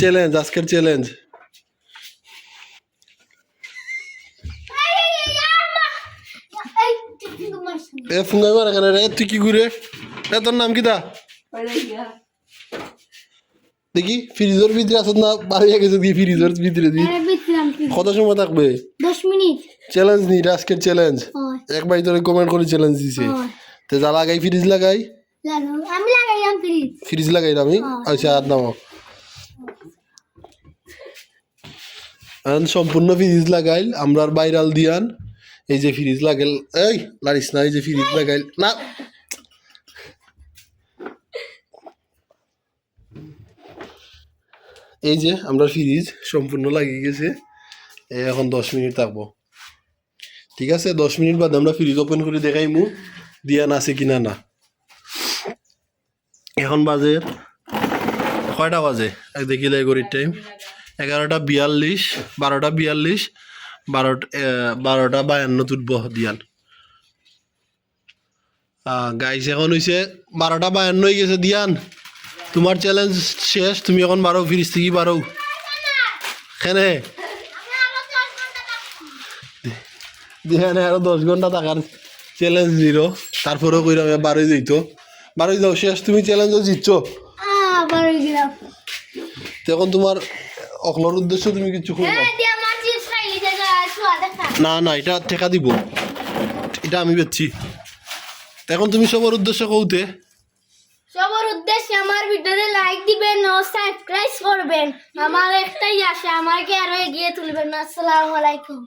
Challenge আজকের challenge এ ফুঙ্গাই মারা কেন রে? তুই কি ঘুরে? এ তোর নাম কি দা দেখি ফ্রিজের ভিতরে আসত না বাড়িয়ে গেছে কি ফ্রিজের ভিতরে দি কত সময় থাকবে? দশ মিনিট। চ্যালেঞ্জ নি আজকের চ্যালেঞ্জ এক ভাই তোরে কমেন্ট করে চ্যালেঞ্জ দিছে। তে যা লাগাই ফ্রিজ লাগাই। আমি লাগাইলাম ফ্রিজ ফ্রিজ লাগাই আমি হ্যাঁ। আচ্ছা আর এখন সম্পূর্ণ ফ্রিজ লাগাইল আমরা বাইরাল দিয়ান এই যে ফ্রিজ লাগাইল এই লারিস না এই যে ফ্রিজ লাগাইল। না। এই যে আমরা ফ্রিজ সম্পূর্ণ লাগিয়ে গেছে। এখন দশ মিনিট থাকব। ঠিক আছে দশ মিনিট বাদে আমরা ফ্রিজ ওপেন করে দেখাইমু দিয়ান আছে কিনা না। এখন বাজে কয়টা বাজে? এক দেখিলে ঘড়ির টাইম এগারোটা বিয়াল্লিশ, বারোটা বিয়াল্লিশ, বারোটা বারোটা বায়ান্ন তুলব দিয়ান গাইস এখন হয়েছে বারোটা বায়ান্ন হয়ে গেছে দিয়ান। তোমার চ্যালেঞ্জ শেষ, তুমি এখন বারো, ফিরিস থেকে বারো। কেনে? দিয়ানে আরও দশ ঘণ্টা থাকার চ্যালেঞ্জ দিল তারপরেও কইরা বারোই দিত বারোই দাও শেষ তুমি চ্যালেঞ্জও জিতছো। তখন তোমার অকলার উদ্দেশ্য তুমি কিছু হ্যাঁ না না এটা ঠেকা দিব। এটা আমি বেচছি। এখন তুমি সবার উদ্দেশ্য কৌতে সবার উদ্দেশ্যে আমার ভিডিওতে লাইক দিবেন ও সাবস্ক্রাইব করবেন। আমার একটাই আশা আমাকে আরও এগিয়ে তুলবেন। আসসালামু আলাইকুম।